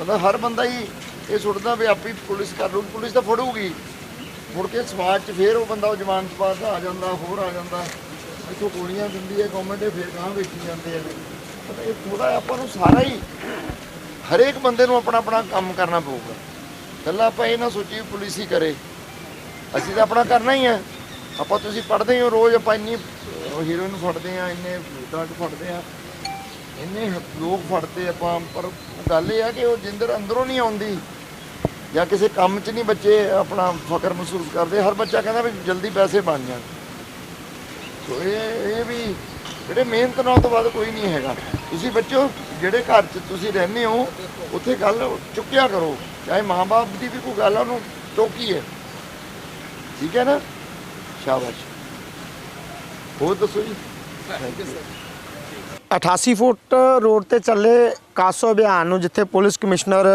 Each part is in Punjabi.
ਮਤਲਬ ਹਰ ਬੰਦਾ ਹੀ ਇਹ ਸੁੱਟਦਾ ਵੀ ਆਪੀ ਪੁਲਿਸ ਕਰ ਲੂ ਪੁਲਿਸ ਤਾਂ ਫੜੂਗੀ। ਮੁੜ ਕੇ ਸਮਾਜ 'ਚ ਫੇਰ ਉਹ ਬੰਦਾ ਉਹ ਜਵਾਨ ਸਪਾਸ ਆ ਜਾਂਦਾ, ਹੋਰ ਆ ਜਾਂਦਾ। ਇੱਥੋਂ ਗੋਲੀਆਂ ਦਿੰਦੀ ਹੈ ਗਵਰਨਮੈਂਟ ਇਹ ਫੇਰ ਕਹਾਂ ਵੇਚੀ ਜਾਂਦੇ ਆ। ਮਤਲਬ ਇਹ ਥੋੜਾ ਆਪਾਂ ਨੂੰ ਸਾਰਾ ਹੀ ਹਰੇਕ ਬੰਦੇ ਨੂੰ ਆਪਣਾ ਆਪਣਾ ਕੰਮ ਕਰਨਾ ਪਊਗਾ। ਪਹਿਲਾਂ ਆਪਾਂ ਇਹ ਨਾ ਸੋਚੀਏ ਪੁਲਿਸ ਹੀ ਕਰੇ। ਅਸੀਂ ਤਾਂ ਆਪਣਾ ਕਰਨਾ ਹੀ ਹੈ ਆਪਾਂ ਤੁਸੀਂ ਪੜ੍ਹਦੇ ਹੋ ਰੋਜ਼, ਆਪਾਂ ਇੰਨੀ ਹੀਰੋਇਨ ਫੜਦੇ ਆ ਇੰਨੇ ਡਰਗ ਫੜਦੇ ਆ ਇੰਨੇ ਲੋਕ ਫੜਦੇ ਆਪਾਂ, ਪਰ ਗੱਲ ਇਹ ਆ ਕਿ ਉਹ ਜਿੰਦਰ ਅੰਦਰੋਂ ਨਹੀਂ ਆਉਂਦੀ ਜਾਂ ਕਿਸੇ ਕੰਮ 'ਚ ਨਹੀਂ ਬੱਚੇ ਆਪਣਾ ਫਕਰ ਮਹਿਸੂਸ ਕਰਦੇ। ਹਰ ਬੱਚਾ ਕਹਿੰਦਾ ਵੀ ਜਲਦੀ ਪੈਸੇ ਬਣ ਜਾਣ। ਸੋ ਇਹ ਇਹ ਵੀ ਜਿਹੜੇ ਮਿਹਨਤ ਨਾਲ ਤੋਂ ਬਾਅਦ ਕੋਈ ਨਹੀਂ ਹੈਗਾ। ਤੁਸੀਂ ਬੱਚੋ, ਜਿਹੜੇ ਘਰ 'ਚ ਤੁਸੀਂ ਰਹਿੰਦੇ ਹੋ, ਉੱਥੇ ਗੱਲ ਚੁੱਕਿਆ ਕਰੋ। ਚਾਹੇ ਮਾਂ-ਬਾਪ ਦੀ ਵੀ ਕੋਈ ਗੱਲ ਆ, ਉਹਨੂੰ ਟੋਕੀਏ ਠੀਕ ਹੈ ਨਾ? ਸ਼ਾਬਾਸ਼। ਹੋਰ ਦੱਸੋ ਜੀ? 88 ਫੁੱਟ ਰੋਡ ਤੇ ਚੱਲੇ ਕਾਸੋ ਅਭਿਆਨ ਨੂੰ, ਜਿੱਥੇ ਪੁਲਿਸ ਕਮਿਸ਼ਨਰ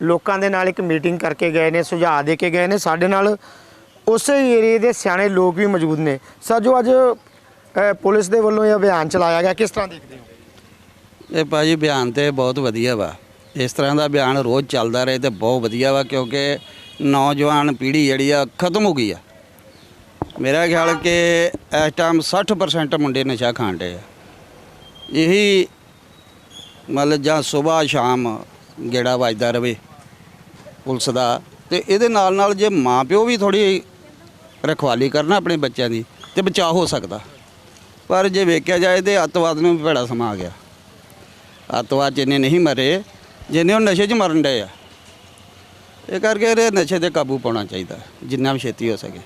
ਲੋਕਾਂ ਦੇ ਨਾਲ ਇੱਕ ਮੀਟਿੰਗ ਕਰਕੇ ਗਏ ਨੇ, ਸੁਝਾਅ ਦੇ ਕੇ ਗਏ ਨੇ। ਸਾਡੇ ਨਾਲ ਉਸੇ ਏਰੀਏ ਦੇ ਸਿਆਣੇ ਲੋਕ ਵੀ ਮੌਜੂਦ ਨੇ। ਸਰ, ਜੋ ਅੱਜ ਪੁਲਿਸ ਦੇ ਵੱਲੋਂ ਇਹ ਅਭਿਆਨ ਚਲਾਇਆ ਗਿਆ, ਕਿਸ ਤਰ੍ਹਾਂ ਦੇਖਦੇ ਹੋ? ਇਹ ਭਾਜੀ ਬਿਆਨ ਤੇ ਬਹੁਤ ਵਧੀਆ ਵਾ। ਇਸ ਤਰ੍ਹਾਂ ਦਾ ਬਿਆਨ ਰੋਜ਼ ਚੱਲਦਾ ਰਹੇ ਤੇ ਬਹੁਤ ਵਧੀਆ ਵਾ, ਕਿਉਂਕਿ ਨੌਜਵਾਨ ਪੀੜ੍ਹੀ ਜਿਹੜੀ ਆ, ਖਤਮ ਹੋ ਗਈ ਆ। ਮੇਰਾ ਖਿਆਲ ਕਿ ਇਸ ਟਾਈਮ 60% ਮੁੰਡੇ ਨਸ਼ਾ ਖਾਣ ਆ। ਇਹੀ ਮਤਲਬ ਜਾਂ ਸਵੇਰ ਸ਼ਾਮ ਗੇੜਾ ਵੱਜਦਾ ਰਵੇ ਪੁਲਿਸ ਦਾ ਤੇ ਇਹਦੇ ਨਾਲ ਨਾਲ ਜੇ ਮਾਂ ਪਿਓ ਵੀ ਥੋੜੀ ਰਖਵਾਲੀ ਕਰਨਾ ਆਪਣੇ ਬੱਚਿਆਂ ਦੀ ਤੇ ਬਚਾਅ ਹੋ ਸਕਦਾ। ਪਰ ਜੇ ਵੇਖਿਆ ਜਾਏ ਤੇ ਅੱਤਵਾਦ ਨੂੰ ਵੀ ਭੈੜਾ ਸਮਾਂ ਆ ਗਿਆ। ਅੱਤਵਾਦ ਜਿੰਨੇ ਨਹੀਂ ਮਰੇ, ਜਿੰਨੇ ਉਹ ਨਸ਼ੇ 'ਚ ਮਰਨ ਡਏ ਆ। ਇਹ ਕਰਕੇ ਇਹ ਨਸ਼ੇ ਤੇ ਕਾਬੂ ਪਾਉਣਾ ਚਾਹੀਦਾ, ਜਿੰਨਾ ਵੀ ਛੇਤੀ ਹੋ ਸਕੇ।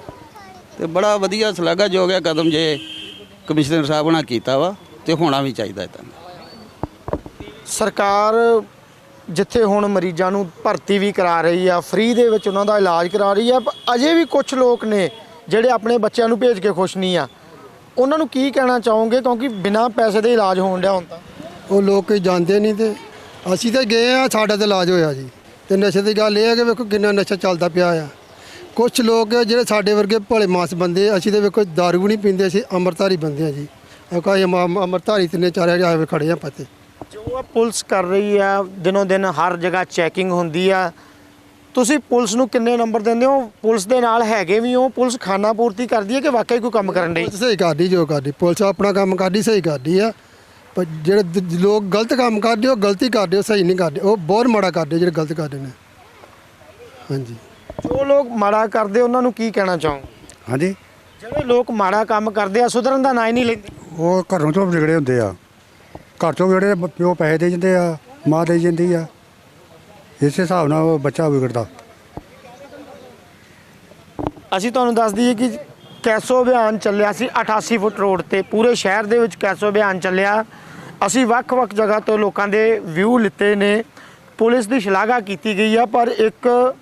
ਤੇ ਬੜਾ ਵਧੀਆ ਸ਼ਲਾਘਾਯੋਗ ਹੈ, ਕਦਮ ਜੇ ਕਮਿਸ਼ਨਰ ਸਾਹਿਬ ਨੇ ਕੀਤਾ ਵਾ। ਤੇ ਹੋਣਾ ਵੀ ਚਾਹੀਦਾ ਇਦਾਂ ਸਰਕਾਰ ਜਿੱਥੇ ਹੁਣ ਮਰੀਜ਼ਾਂ ਨੂੰ ਭਰਤੀ ਵੀ ਕਰਾ ਰਹੀ ਆ ਫ੍ਰੀ ਦੇ ਵਿੱਚ ਉਹਨਾਂ ਦਾ ਇਲਾਜ ਕਰਾ ਰਹੀ ਆ ਪਰ ਅਜੇ ਵੀ ਕੁਝ ਲੋਕ ਨੇ ਜਿਹੜੇ ਆਪਣੇ ਬੱਚਿਆਂ ਨੂੰ ਭੇਜ ਕੇ ਖੁਸ਼ ਨਹੀਂ ਆ। ਉਹਨਾਂ ਨੂੰ ਕੀ ਕਹਿਣਾ ਚਾਹੋਗੇ? ਕਿਉਂਕਿ ਬਿਨਾਂ ਪੈਸੇ ਦੇ ਇਲਾਜ ਹੋਣ ਡਿਆ ਹੁਣ ਤਾਂ। ਉਹ ਲੋਕ ਕੋਈ ਜਾਂਦੇ ਨਹੀਂ ਤੇ ਅਸੀਂ ਤਾਂ ਗਏ ਆ ਸਾਡਾ ਤਾਂ ਇਲਾਜ ਹੋਇਆ ਜੀ। ਤੇ ਨਸ਼ੇ ਦੀ ਗੱਲ ਇਹ ਹੈ ਕਿ ਵੇਖੋ ਕਿੰਨਾ ਨਸ਼ਾ ਚੱਲਦਾ ਪਿਆ ਆ। ਕੁਝ ਲੋਕ ਜਿਹੜੇ ਸਾਡੇ ਵਰਗੇ ਭੋਲੇ ਮਾਸ ਬੰਦੇ ਅਸੀਂ ਤਾਂ ਵੇਖੋ ਦਾਰੂ ਵੀ ਨਹੀਂ ਪੀਂਦੇ ਅਸੀਂ ਅੰਮ੍ਰਿਤਧਾਰੀ ਬੰਦੇ ਆ ਜੀ। ਕੋਈ ਅੰਮ੍ਰਿਤਧਾਰੀ ਤਿੰਨੇ ਚਾਰੇ ਆਏ ਖੜੇ ਆ ਪਤੇ। ਜੋ ਆ ਪੁਲਿਸ ਕਰ ਰਹੀ ਆ ਦਿਨੋਂ ਦਿਨ ਹਰ ਜਗ੍ਹਾ ਚੈਕਿੰਗ ਹੁੰਦੀ ਆ। ਤੁਸੀਂ ਪੁਲਿਸ ਨੂੰ ਕਿੰਨੇ ਨੰਬਰ ਦਿੰਦੇ ਹੋ? ਪੁਲਿਸ ਦੇ ਨਾਲ ਹੈਗੇ ਵੀ ਹੋ? ਪੁਲਿਸ ਖਾਨਾ ਪੂਰਤੀ ਕਰਦੀ ਹੈ ਕਿ ਵਾਕਈ ਕੋਈ ਕੰਮ ਕਰਨ ਪੁਲਿਸ ਸਹੀ ਕਰਦੀ ਜੋ ਕਰਦੀ। ਪੁਲਿਸ ਆਪਣਾ ਕੰਮ ਕਰਦੀ ਸਹੀ ਕਰਦੀ ਆ। ਪਰ ਜਿਹੜੇ ਦ- ਲੋਕ ਗਲਤ ਕੰਮ ਕਰਦੇ ਉਹ ਗਲਤੀ ਕਰਦੇ ਉਹ ਸਹੀ ਨਹੀਂ ਕਰਦੇ। ਉਹ ਬਹੁਤ ਮਾੜਾ ਕਰਦੇ ਜਿਹੜੇ ਗਲਤ ਕਰਦੇ ਨੇ। ਹਾਂਜੀ। ਜੋ ਲੋਕ ਮਾੜਾ ਕਰਦੇ ਉਹਨਾਂ ਨੂੰ ਕੀ ਕਹਿਣਾ ਚਾਹੋ ਹਾਂਜੀ। ਜਿਹੜੇ ਲੋਕ ਮਾੜਾ ਕੰਮ ਕਰਦੇ ਆ ਸੁਧਰਨ ਦਾ ਨਾਂ ਹੀ ਨਹੀਂ ਲੈਂਦੇ। ਉਹ ਘਰੋਂ ਤੋਂ ਵਿਗੜੇ ਹੁੰਦੇ ਆ। ਘਰ ਤੋਂ ਵਿਗੜੇ, ਪਿਓ ਪੈਸੇ ਦੇ ਜਾਂਦੇ ਆ, ਮਾਂ ਦੇ ਜਾਂਦੀ ਆ। ਇਸੇ ਹਿਸਾਬ ਨਾਲ ਉਹ ਬੱਚਾ ਵਿਗੜਦਾ। ਅਸੀਂ ਤੁਹਾਨੂੰ ਦੱਸ ਦਈਏ ਕਿ ਕੈਸੋ ਅਭਿਆਨ ਚੱਲਿਆ ਸੀ 88 ਫੁੱਟ ਰੋਡ ਤੇ। ਪੂਰੇ ਸ਼ਹਿਰ ਦੇ ਵਿੱਚ ਕੈਸੋ ਅਭਿਆਨ ਚੱਲਿਆ। ਅਸੀਂ ਵੱਖ-ਵੱਖ ਜਗ੍ਹਾ ਤੋਂ ਲੋਕਾਂ ਦੇ ਵਿਊ ਲਿੱਤੇ ਨੇ। ਪੁਲਿਸ ਦੀ ਸ਼ਲਾਘਾ ਕੀਤੀ ਗਈ ਆ, ਪਰ ਇੱਕ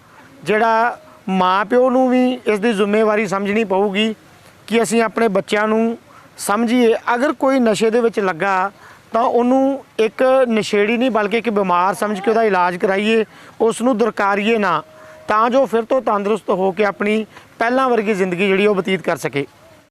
ਜਿਹੜਾ ਮਾਪਿਓ ਨੂੰ ਵੀ ਇਸ ਦੀ ਜ਼ਿੰਮੇਵਾਰੀ ਸਮਝਣੀ ਪਊਗੀ ਕਿ ਅਸੀਂ ਆਪਣੇ ਬੱਚਿਆਂ ਨੂੰ ਸਮਝੀਏ, ਅਗਰ ਕੋਈ ਨਸ਼ੇ ਦੇ ਵਿੱਚ ਲੱਗਾ, ਤਾਂ ਉਹਨੂੰ ਇੱਕ ਨਸ਼ੇੜੀ ਨਹੀਂ, ਬਲਕਿ ਇੱਕ ਬਿਮਾਰ ਸਮਝ ਕੇ ਉਹਦਾ ਇਲਾਜ ਕਰਾਈਏ ਉਸ ਨੂੰ ਦੁਰਕਾਰੀਏ ਨਾ, ਤਾਂ ਜੋ ਫਿਰ ਤੋਂ ਤੰਦਰੁਸਤ ਹੋ ਕੇ ਆਪਣੀ ਪਹਿਲਾਂ ਵਰਗੀ ਜ਼ਿੰਦਗੀ ਜਿਹੜੀ ਉਹ ਬਤੀਤ ਕਰ ਸਕੇ।